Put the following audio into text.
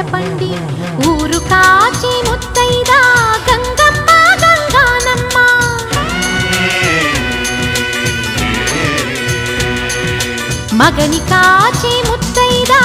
పండ్ల ఊరు కాచి ముత్తైదా గంగమ్మ గంగానమ్మ. మగని కాచి ముత్తైదా